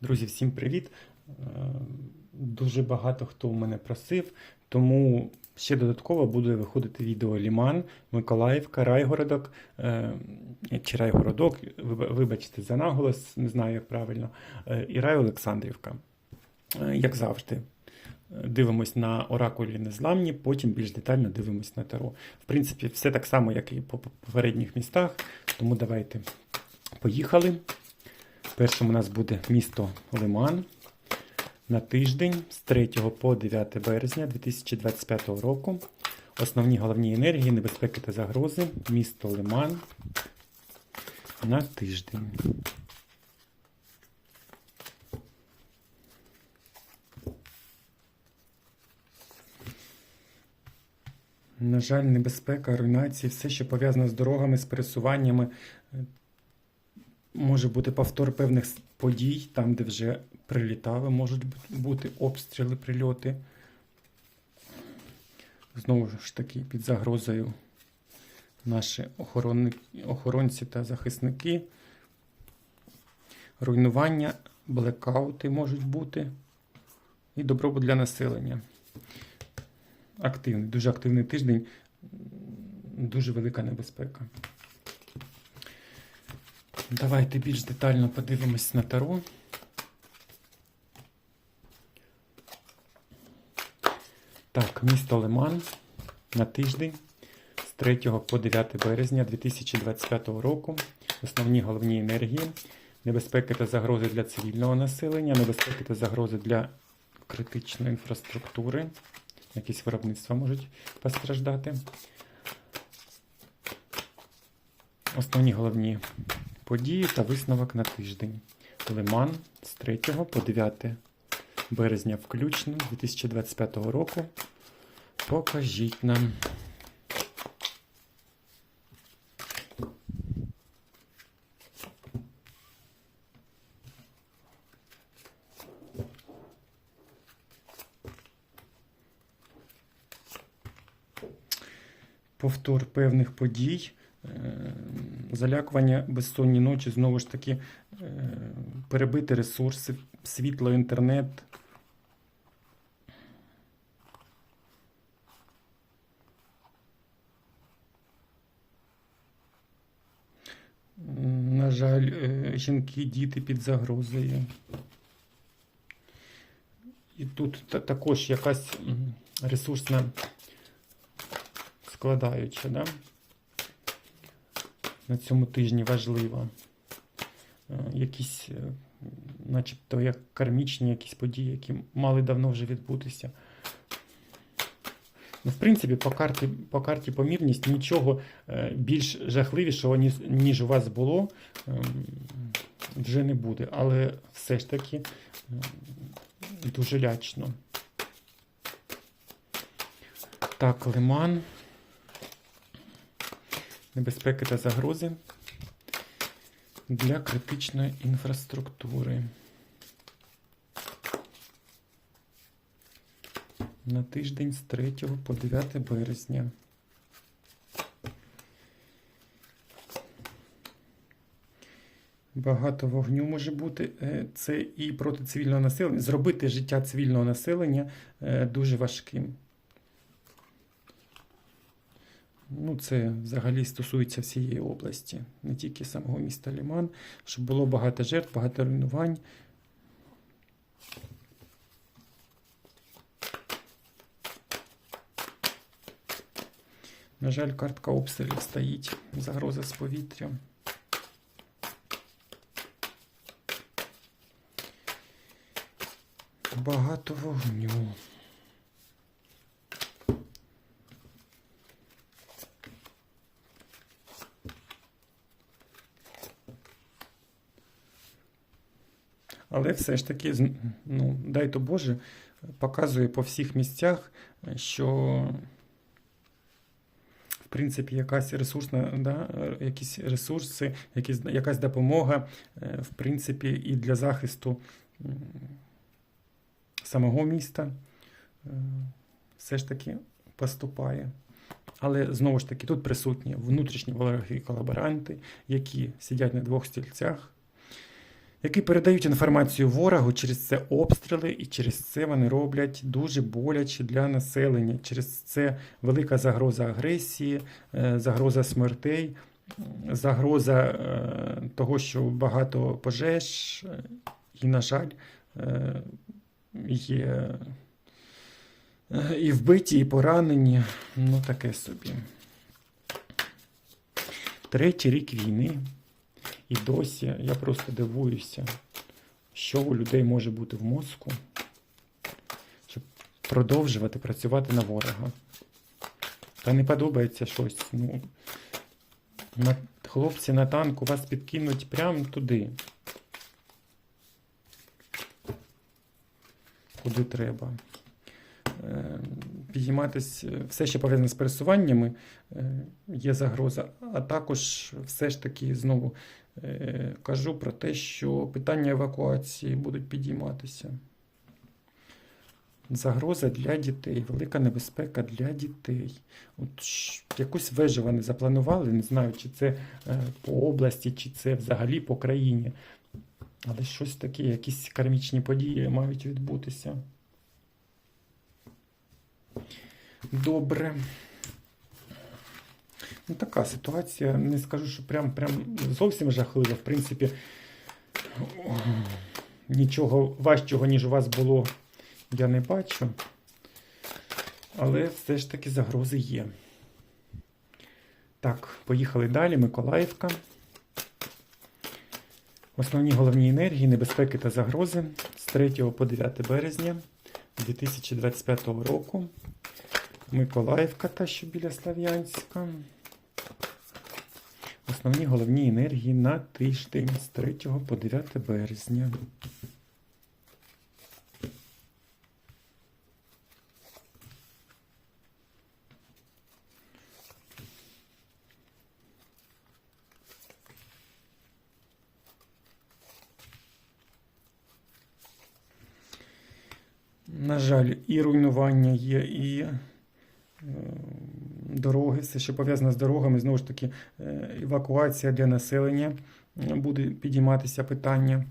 Друзі, всім привіт! Е, Дуже багато хто у мене просив, тому ще додатково буде виходити відео Ліман, Миколаївка, Райгородок е, чи Райгородок, вибачте за наголос, не знаю як правильно, е, і Рай Олександрівка. Як завжди, дивимось на оракулі незламні, потім більш детально дивимось на таро. В принципі, все так само, як і по попередніх містах, тому давайте поїхали. Першим у нас буде місто Лиман на тиждень з 3 по 9 березня 2025 року. Основні головні енергії, небезпеки та загрози. Місто Лиман на тиждень. На жаль, небезпека, руйнації, все, що пов'язано з дорогами, з пересуваннями, може бути повтор певних подій, там, де вже прилітали, можуть бути обстріли, прильоти. Знову ж таки, під загрозою наші охоронці та захисники. Руйнування, блекаути можуть бути. І добробут для населення. Активний, дуже активний тиждень, дуже велика небезпека. Давайте більш детально подивимось на таро. Так, місто Лиман на тиждень з 3 по 9 березня 2025 року. Основні головні енергії, небезпеки та загрози для цивільного населення, небезпеки та загрози для критичної інфраструктури. Якісь виробництва можуть постраждати. Основні головні події та висновок на тиждень. Лиман з 3 по 9 березня включно 2025 року. Покажіть нам. Повтор певних подій, е, залякування безсонні ночі, знову ж таки, е, перебити ресурси, світло, інтернет. На жаль, е, жінки, діти під загрозою. І тут також якась ресурсна складаюча, да? На цьому тижні важливо. Е, Якісь, е, начебто, як кармічні якісь події, які мали давно вже відбутися. Ну, в принципі, по карті, по карті помірність нічого е, більш жахливішого, ніж, ніж у вас було, ем, вже не буде. Але все ж таки ем, дуже лячно. Так, лиман. Небезпеки та загрози для критичної інфраструктури. На тиждень з 3 по 9 березня. Багато вогню може бути. Е, Це і проти цивільного населення. Зробити життя цивільного населення е, дуже важким. Ну, це взагалі стосується всієї області, не тільки самого міста Ліман, щоб було багато жертв, багато руйнувань. На жаль, картка обстрілів стоїть, загроза з повітря. Багато вогню. Але все ж таки, ну, дай то Боже, показує по всіх місцях, що в принципі якась ресурсна, да, якісь ресурси, якісь, якась допомога, е, в принципі, і для захисту самого міста е, все ж таки поступає. Але знову ж таки, тут присутні внутрішні вороги колаборанти, які сидять на двох стільцях. Які передають інформацію ворогу через це обстріли, і через це вони роблять дуже боляче для населення. Через це велика загроза агресії, е, загроза смертей, загроза е, того, що багато пожеж, е, і, на жаль, є і вбиті, і поранені. Ну, таке собі. Третій рік війни. І досі я просто дивуюся, що у людей може бути в мозку, щоб продовжувати працювати на ворога. Та не подобається щось. Ну, на, хлопці на танку вас підкинуть прямо туди. Куди треба. Підійматись, е, все, що пов'язане з пересуваннями, е, є загроза. А також все ж таки знову е, кажу про те, що питання евакуації будуть підійматися. Загроза для дітей, велика небезпека для дітей. От якусь вежу вони запланували, не знаю, чи це по області, чи це взагалі по країні. Але щось таке, якісь кармічні події мають відбутися. Добре. Ну, така ситуація. Не скажу, що прям, прям зовсім жахлива. В принципі, нічого важчого, ніж у вас було, я не бачу. Але все ж таки загрози є. Так, поїхали далі. Миколаївка. Основні головні енергії, небезпеки та загрози з 3 по 9 березня 2025 року. Миколаївка, та що біля Слав'янська. Основні головні енергії на тиждень з 3 по 9 березня. На жаль, і руйнування є, і е, дороги, все, що пов'язано з дорогами, знову ж таки, е, евакуація для населення е, буде підійматися питання.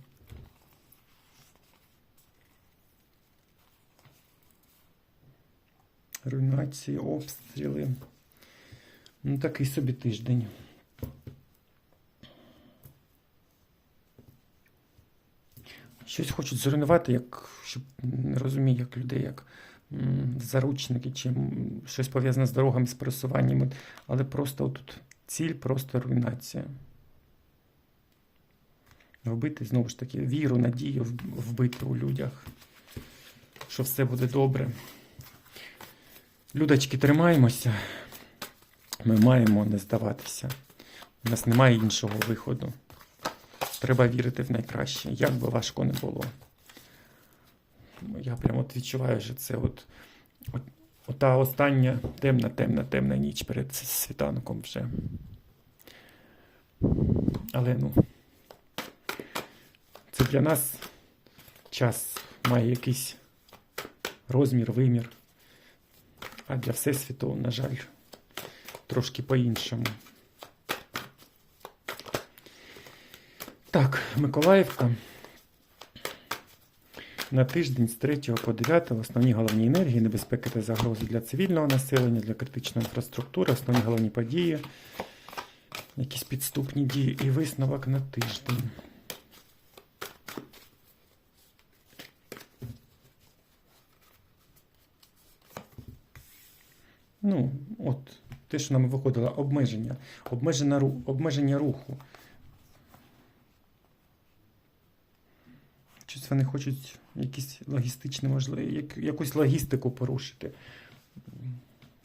Руйнації, обстріли. Ну, такий собі тиждень. Щось хочуть зруйнувати, як щоб не розумію, як людей, як заручники, чи щось пов'язане з дорогами, з пересуваннями, але просто тут ціль, просто руйнація. Вбити знову ж таки віру, надію вбити у людях, що все буде добре. Людочки, тримаємося. Ми маємо не здаватися. У нас немає іншого виходу. Треба вірити в найкраще, як би важко не було. Я прямо от відчуваю, що це от, от, ота остання темна, темна, темна ніч перед світанком вже. Але ну, це для нас час має якийсь розмір, вимір. А для Всесвіту, на жаль, трошки по-іншому. Так, Миколаївка. На тиждень з 3 по 9 основні головні енергії, небезпеки та загрози для цивільного населення, для критичної інфраструктури, основні головні події, якісь підступні дії і висновок на тиждень. Ну, от, те, що нам виходило, обмеження, обмеження, руху. Щось вони хочуть якісь логістичні можливі, як, якусь логістику порушити.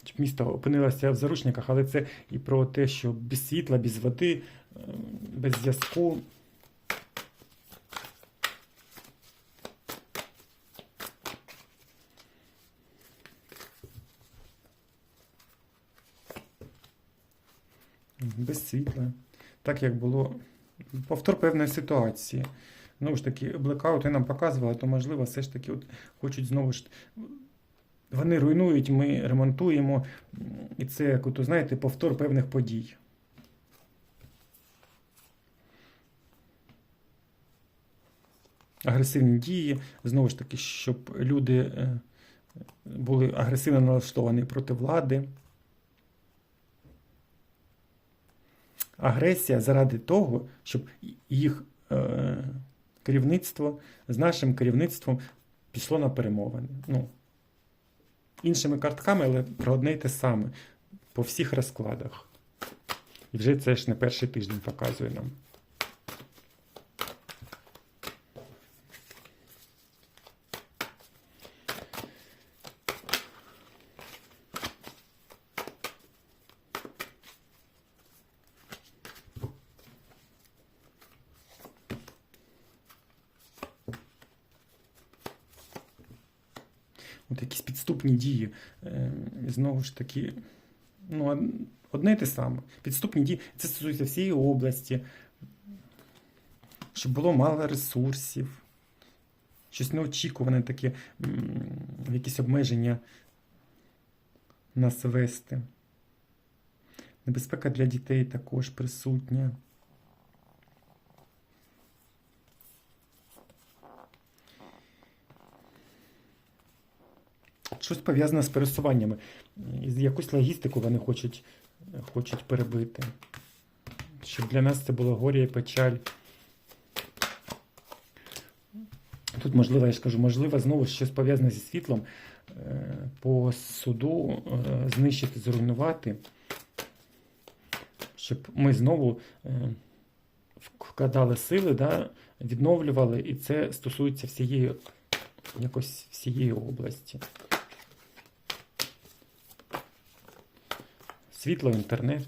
Щоб місто опинилося в заручниках, але це і про те, що без світла, без води, е, без зв'язку. Без світла. Так як було повтор певної ситуації. Знову ж таки, блекаути нам показували, то можливо, все ж таки от хочуть знову ж. Вони руйнують, ми ремонтуємо, і це, як от, знаєте, повтор певних подій. агресивні дії, знову ж таки, щоб люди е, були агресивно налаштовані проти влади. Агресія заради того, щоб їх е, керівництво з нашим керівництвом пішло на перемовини. Ну, іншими картками, але про одне й те саме по всіх розкладах. І вже це ж не перший тиждень показує нам. От якісь підступні дії. Е, Знову ж таки, ну, одне й те саме. Підступні дії. Це стосується всієї області, щоб було мало ресурсів, щось неочікуване таке, якісь обмеження нас вести. Небезпека для дітей також присутня. Щось пов'язане з пересуваннями. Якусь логістику вони хочуть, хочуть перебити. Щоб для нас це було горя і печаль. Тут, можливо, я ж кажу, можливо, знову щось пов'язане зі світлом. Е, По суду е, знищити, зруйнувати, щоб ми знову е, вкладали сили, да, відновлювали, і це стосується всієї, якось всієї області. Світло, інтернет.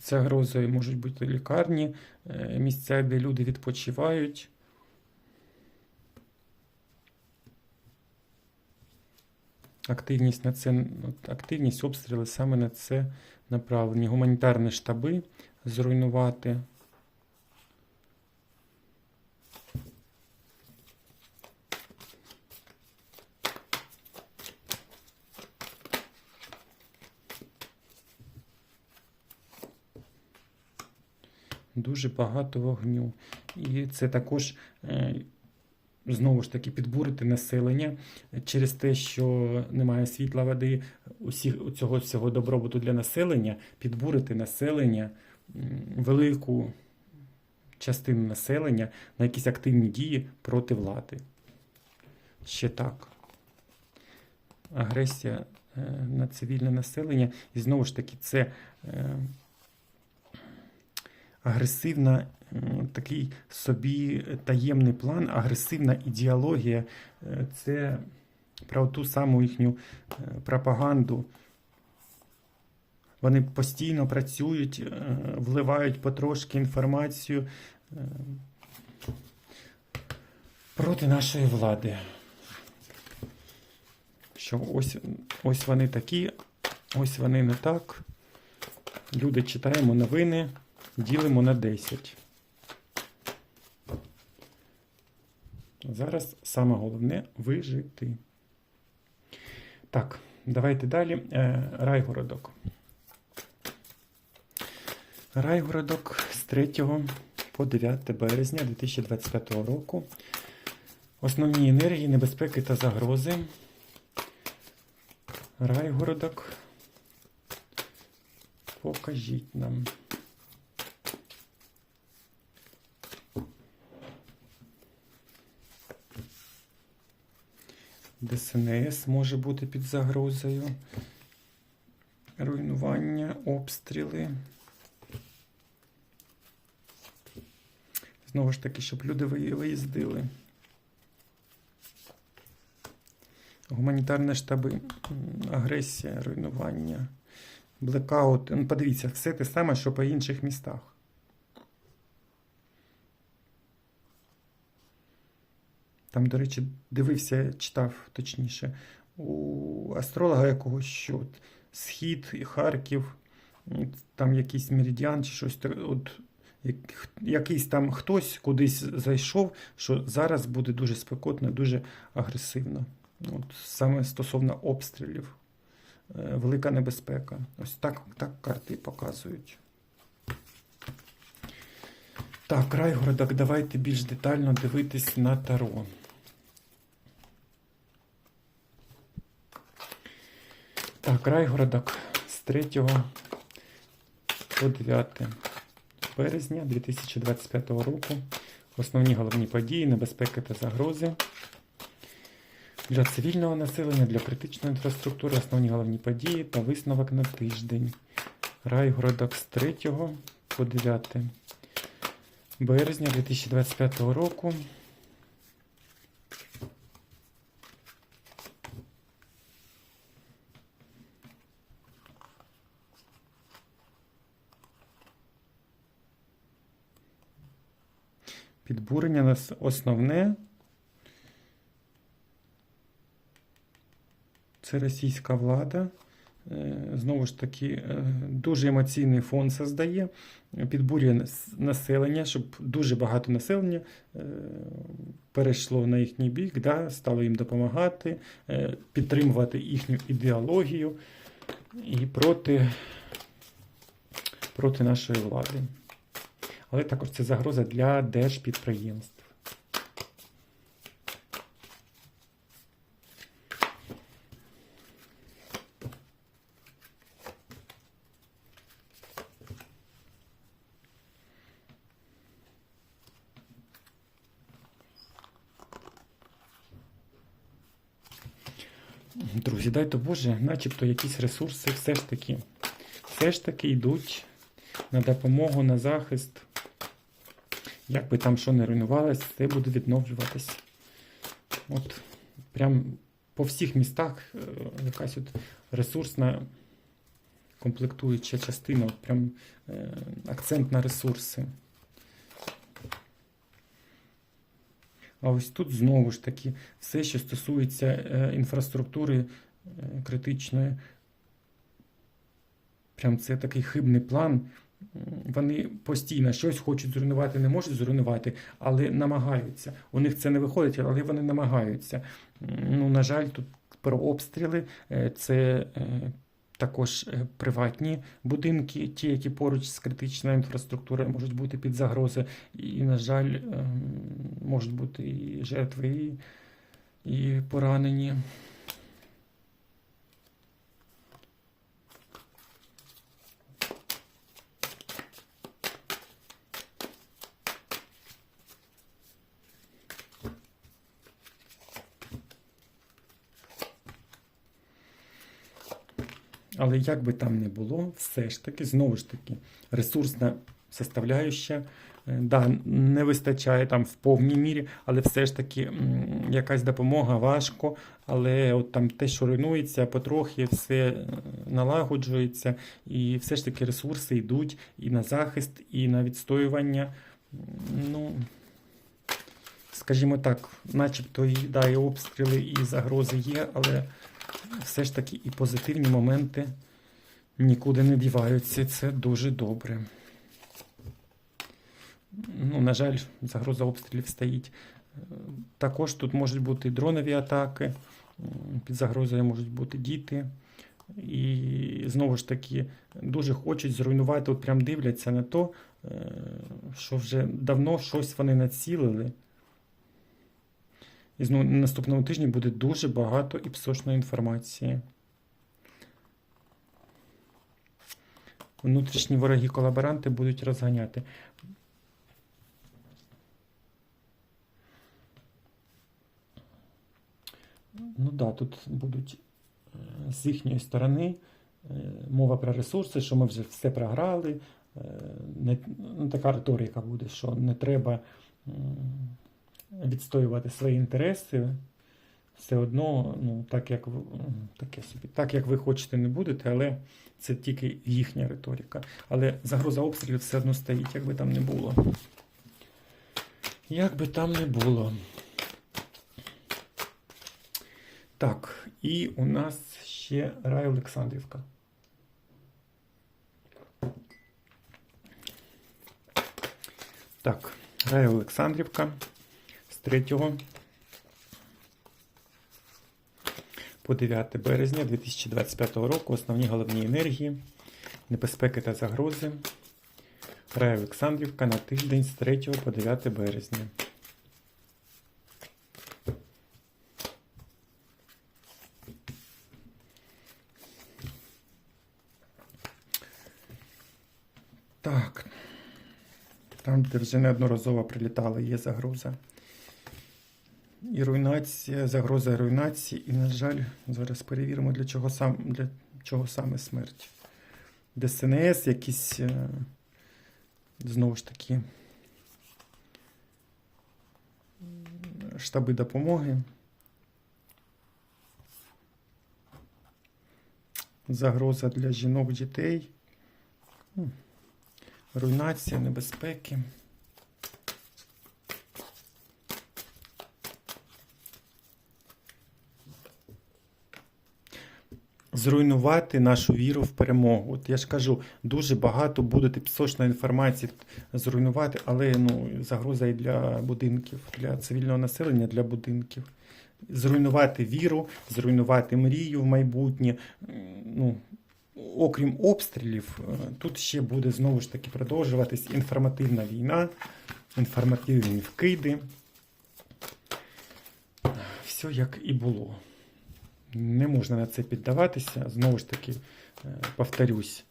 Загрозою можуть бути лікарні, е, місця, де люди відпочивають. Активність на це активність обстріли саме на це направлені. Гуманітарні штаби зруйнувати. Дуже багато вогню. І це також е, знову ж таки підбурити населення через те, що немає світла води, усіх цього всього добробуту для населення, підбурити населення, велику частину населення на якісь активні дії проти влади. Ще так. Агресія е, на цивільне населення. І знову ж таки, це е, агресивна такий собі таємний план, агресивна ідеологія. Е, Це про ту саму їхню е, пропаганду. Вони постійно працюють, е, вливають потрошки інформацію проти нашої влади. Що ось, ось вони такі, ось вони не так. Люди читаємо новини, ділимо на 10. Зараз саме головне вижити. Так, давайте далі. Е, Райгородок. Райгородок з 3 по 9 березня 2025 року. Основні енергії, небезпеки та загрози. Райгородок. Покажіть нам. ДСНС може бути під загрозою. Руйнування, обстріли. Знову ж таки, щоб люди виїздили. Гуманітарні штаби, агресія, руйнування, блекаут. Ну, подивіться, все те саме, що по інших містах. Там, до речі, дивився, читав точніше, у астролога якогось, що от Схід, і Харків, там якийсь меридіан чи щось. От, якийсь там хтось кудись зайшов, що зараз буде дуже спекотно, дуже агресивно. От, саме стосовно обстрілів. Е, Велика небезпека. Ось так, так карти показують. Так, Райгородок, давайте більш детально дивитись на Таро. Так, Райгородок з 3 по 9 березня 2025 року. Основні головні події, небезпеки та загрози. Для цивільного населення, для критичної інфраструктури, основні головні події та висновок на тиждень. Райгородок з 3 по 9 березня 2025 року. Підбурення нас основне. Це російська влада. Е, Знову ж таки, е, дуже емоційний фон создає, підбурює нас- населення, щоб дуже багато населення е, перейшло на їхній бік, да, стало їм допомагати, підтримувати їхню ідеологію і проти, проти нашої влади. Але також це загроза для держпідприємств. Друзі, дайте Боже, начебто якісь ресурси все ж таки, все ж таки йдуть на допомогу, на захист. Як би там що не руйнувалось, все буде відновлюватись. От прям по всіх містах е, якась от ресурсна комплектуюча частина, прям е, акцент на ресурси. А ось тут знову ж таки все, що стосується е, інфраструктури критичної. Прям це такий хибний план. Вони постійно щось хочуть зруйнувати, не можуть зруйнувати, але намагаються. У них це не виходить, але вони намагаються. Ну, на жаль, тут про обстріли е, це е, також е, приватні будинки, ті, які поруч з критичною інфраструктурою можуть бути під загрозою. І, на жаль, ем, можуть бути і жертви, і, і поранені. Але як би там не було, все ж таки, знову ж таки, ресурсна составляюща, е, да, не вистачає там в повній мірі, але все ж таки якась допомога важко, але от там те, що руйнується, потрохи все е, налагоджується, і все ж таки ресурси йдуть і на захист, і на відстоювання. Ну, скажімо так, начебто да, і обстріли, і загрози є, але все ж таки і позитивні моменти нікуди не діваються. Це дуже добре. Ну, на жаль, загроза обстрілів стоїть. Також тут можуть бути дронові атаки, під загрозою можуть бути діти. І знову ж таки дуже хочуть зруйнувати, от прям дивляться на то, е, що вже давно щось вони націлили. І знову на наступному тижні буде дуже багато і псошної інформації. Внутрішні вороги-колаборанти будуть розганяти. Ну так, да, тут будуть е, з їхньої сторони е, мова про ресурси, що ми вже все програли. Е, Не, ну, така риторика буде, що не треба відстоювати свої інтереси. Все одно, ну, так як таке собі, так як ви хочете, не будете, але це тільки їхня риторика. Але загроза обстрілів все одно стоїть, як би там не було. Як би там не було. Так, і у нас ще Рай Олександрівка. Так, Рай Олександрівка. 3 по 9 березня 2025 року. Основні головні енергії, небезпеки та загрози. Рая Олександрівка на тиждень з 3 по 9 березня. Так. Там, де вже неодноразово прилітали, є загроза. І руйнація, загроза руйнації. І, на жаль, зараз перевіримо, для чого, сам, для чого саме смерть. ДСНС, якісь, е, знову ж таки, штаби допомоги. Загроза для жінок, дітей. Руйнація, небезпеки. Зруйнувати нашу віру в перемогу. От я ж кажу, дуже багато буде пісочної інформації зруйнувати, але ну, загроза і для будинків, для цивільного населення, для будинків. Зруйнувати віру, зруйнувати мрію в майбутнє. Ну, окрім обстрілів, е, тут ще буде знову ж таки продовжуватись інформативна війна, інформативні вкиди. Все як і було. Не можна на це піддаватися. Знову ж таки, е, повторюсь,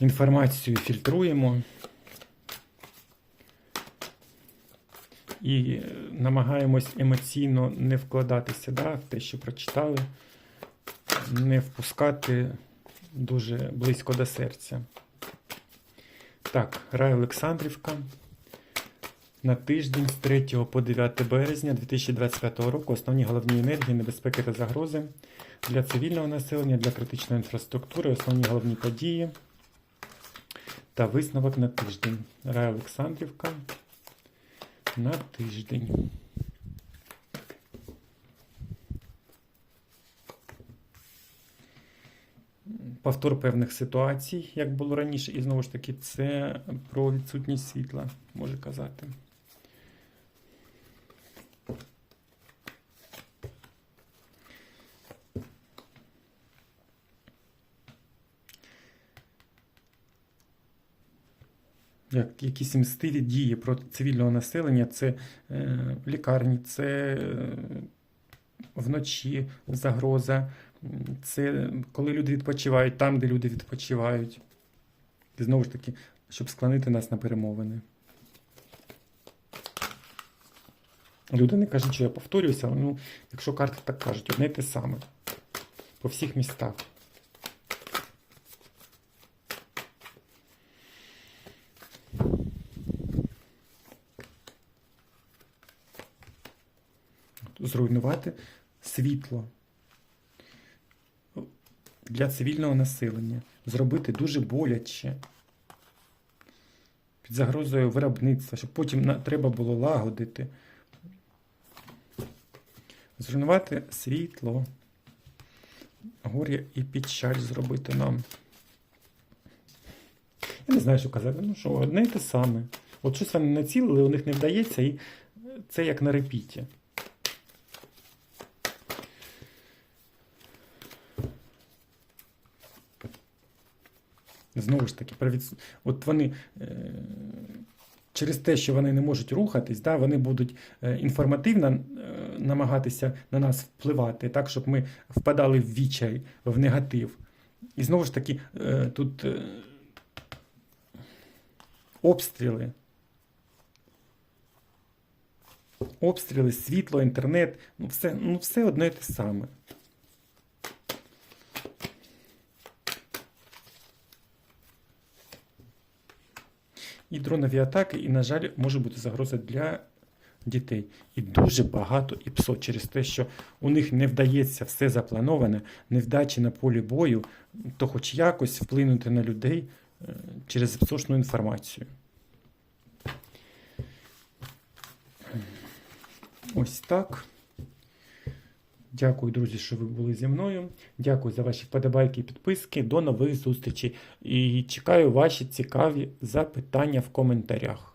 інформацію фільтруємо і е, намагаємось емоційно не вкладатися да, в те, що прочитали, не впускати дуже близько до серця. Так, Рай Олександрівка. На тиждень з 3 по 9 березня 2025 року основні головні енергії, небезпеки та загрози для цивільного населення, для критичної інфраструктури, основні головні події та висновок на тиждень. Рай Олександрівка на тиждень. Повтор певних ситуацій, як було раніше, і знову ж таки, це про відсутність світла, може казати. Як якісь мстиві дії проти цивільного населення, це е, лікарні, це е, вночі загроза, це коли люди відпочивають, там, де люди відпочивають. І знову ж таки, щоб склонити нас на перемовини. Люди не кажуть, що я повторююся, але ну, якщо карти так кажуть, одне й те саме. По всіх містах. Зруйнувати світло для цивільного населення. Зробити дуже боляче. Під загрозою виробництва, щоб потім треба було лагодити. Зруйнувати світло. Горя і печаль зробити нам. Я не знаю, що казати. Ну що, одне й те саме. От щось вони націлили, у них не вдається, і це як на репіті. Знову ж таки, про відс- от вони е, через те, що вони не можуть рухатись, да, вони будуть е, інформативно е, намагатися на нас впливати, так, щоб ми впадали в відчай, в негатив. І знову ж таки, тут обстріли. Обстріли, світло, інтернет, ну все, ну все одне і те саме. І дронові атаки, і, на жаль, може бути загроза для дітей. І дуже багато ІПСО через те, що у них не вдається все заплановане, невдачі на полі бою, то хоч якось вплинути на людей е, через ПСОшну інформацію. Ось так. Дякую, друзі, що ви були зі мною. Дякую за ваші вподобайки і підписки. До нових зустрічей. І чекаю ваші цікаві запитання в коментарях.